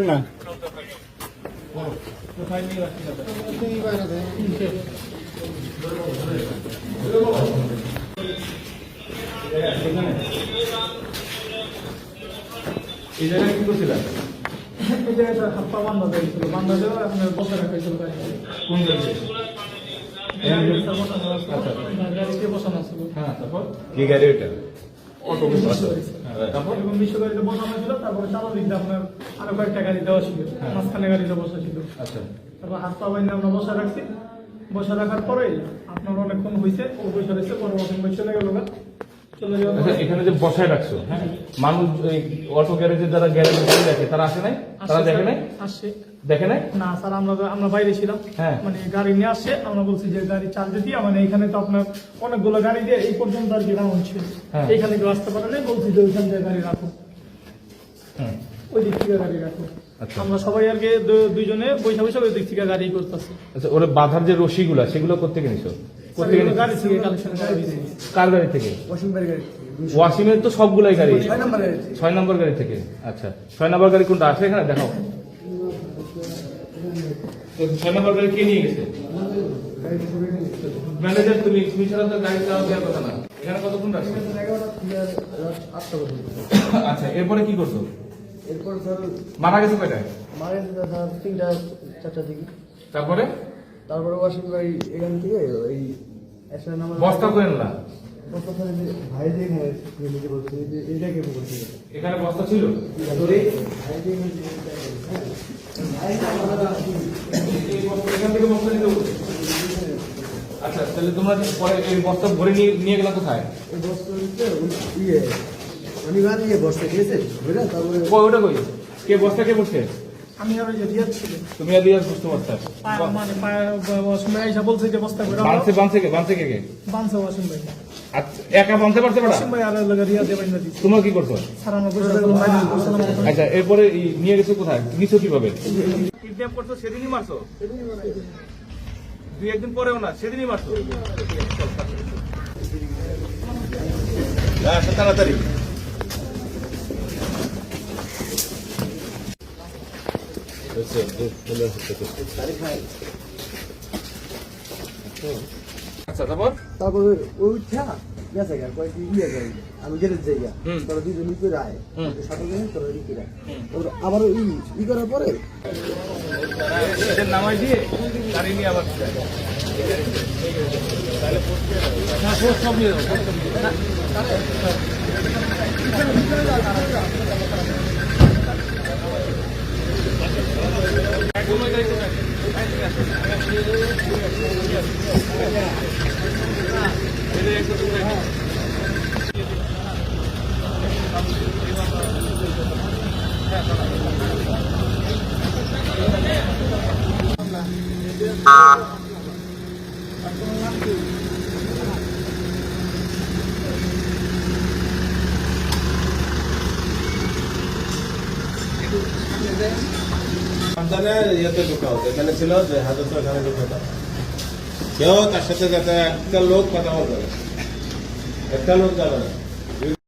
না। এই জায়গায় কি করছিলেন এই জায়গাটা হাত পা বান্ধা দিয়েছিল বান্ধা দেওয়া আপনার বসে রাখা কোন জায়গায় গাড়িতে বসানো ছিল গাড়িতে বসানো ছিল হ্যাঁ গাড়িতে বসানো ছিল তারপরে চালার আপনার আরও কয়েকটা গাড়ি দেওয়া ছিল মাঝখানে গাড়িতে বসা ছিল আচ্ছা তারপর হাত পা বাইন্দা আমরা রাখছি বসে রাখার পরে আপনার অনেকক্ষণ হয়েছে ও বসে রয়েছে পরবর্তী চলে গেল এখানে যে বসায় রাখছো হ্যাঁ? মানুষ এই অটো গ্যারেজে যারা গ্যারেজে রাখে তারা আসে নাই? তারা দেখে নাই? আসছে দেখে নাই? না স্যার আমরা আমরা বাইরে ছিলাম। হ্যাঁ। মানে গাড়ি নিয়ে আসছে আমরা বলছি যে গাড়ি চার্জে দিয়ে মানে এখানে তো আপনার অনেকগুলো গাড়ি দিয়ে এই পর্যন্ত আর কি রাউন্ড ছিল হ্যাঁ। এইখানে কেউ আসতে পারে নাই বলছি যে ওইখান থেকে গাড়ি রাখো। ওই দিক থেকে গাড়ি রাখো। আচ্ছা। আমরা সবাই আর কি দুইজনে বৈশা বৈশা ওই দিক থেকে গাড়ি করতেছি। আচ্ছা ওরে বাধার যে রশিগুলা সেগুলো করতে নিছো? করে গাড়ি থেকে? ওয়াসিমের তো সবগুলাই গাড়ি। ছয় নম্বর গাড়ি থেকে। আচ্ছা ছয় নম্বর গাড়ি কোনটা আছে এখানে? দেখাও। ছয় নম্বর গাড়ি কে নিয়ে গেছে? ম্যানেজার তুমি তুমি ছাড়া তো গাড়ি দেওয়ার কথা না। এখানে কতক্ষণ রাখছো? আচ্ছা এরপরে কি করছ? এরপর স্যার মারা গেছে কয়টায়? মারা গেছে স্যার তিনটা চারটা দিকে। তারপরে? তারপরে ওয়াশিং ভাই এখান থেকে এই বস্তা করে না। বস্তা এই ভাই যে নিজে বলছে যে এইটা কে বলছে এখানে বস্তা ছিল? ভাই যে এখানে এই বস্তা এখান থেকে বস্তা নিতে। আচ্ছা তাহলে তোমরা পরে এই বস্তা ভরে নিয়ে নিয়ে গেলা কোথায়? এই বস্তা ইয়ে আমি বাড়ি ইয়ে বস্তা ঠিক আছে বুঝলেন তারপরে ওটা কই? কে বস্তা কে বসছে আমি আর ওই যে রিয়াদ ছিল। তুমি আর রিয়াজ বুঝতে পারছ মানে পায়ে ওয়াশিং ভাই এসে বলছে যে বস্তা করে বানছে বানছে কে বানছে কে কে? বানছে ওয়াশিং ভাই। একা বানতে ভাই আর তোমরা কি করছ? বসলাম আচ্ছা এরপরে নিয়ে গেছো কোথায়? নিছো কীভাবে? কিডন্যাপ করছ সেদিনই মারছো? দুই একদিন পরেও না সেদিনই মারছো? তাড়াতাড়ি। আচ্ছা তারপর? তারপরে ওই উঠা গেছে গা কয়েকদিন আমি গেলে যাই গা। তোরা দুজন ই করে আয় তোরা ই করে ওর আবার ই ই করার পরে? নামাই দিয়ে গাড়ি নিয়ে আবার যায়। পোস্ট সব নিয়ে যাব, এদের একটু যে কেউ তার সাথে যাতে একটা লোক কথা বলবে। একটা লোক যাবে